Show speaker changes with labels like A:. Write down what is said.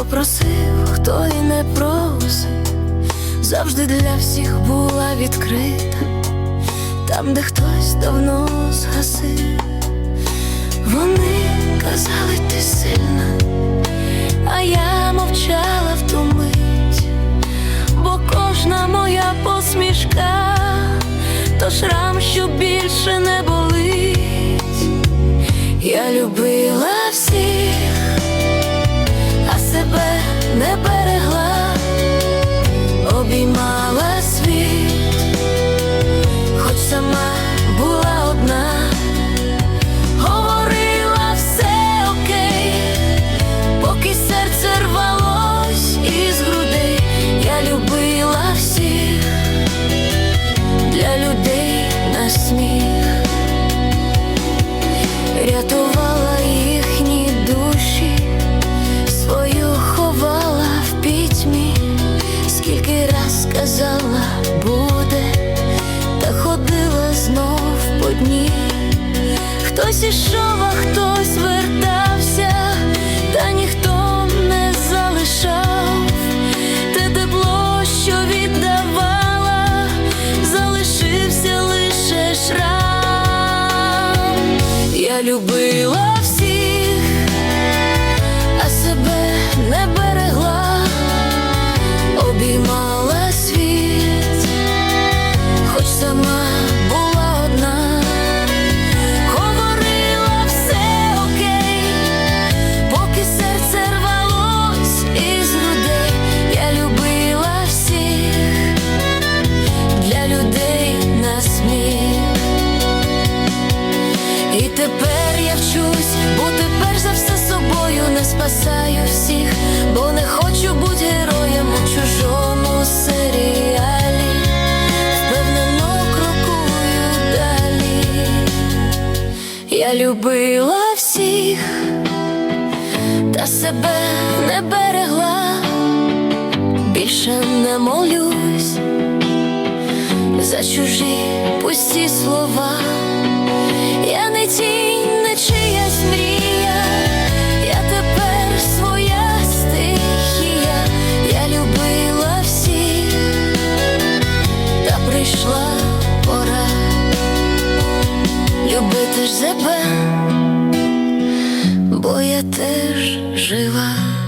A: Хто просив, хто і не просив, завжди для всіх була відкрита, там, де хтось давно згасив, вони казали, ти сильна, а я мовчала в ту мить, бо кожна моя посмішка, то шрам, що більше Хтось ішов, а хтось вертався, та ніхто не залишав те тепло, що віддавала, залишився лише шрам. Я любила спасаю всіх, бо не хочу бути героєм у чужому серіалі, впевнено крокую далі. Я любила всіх, та себе не берегла, більше не молюсь за чужі пусті слова. Я не тінь, себе, бо я теж жива.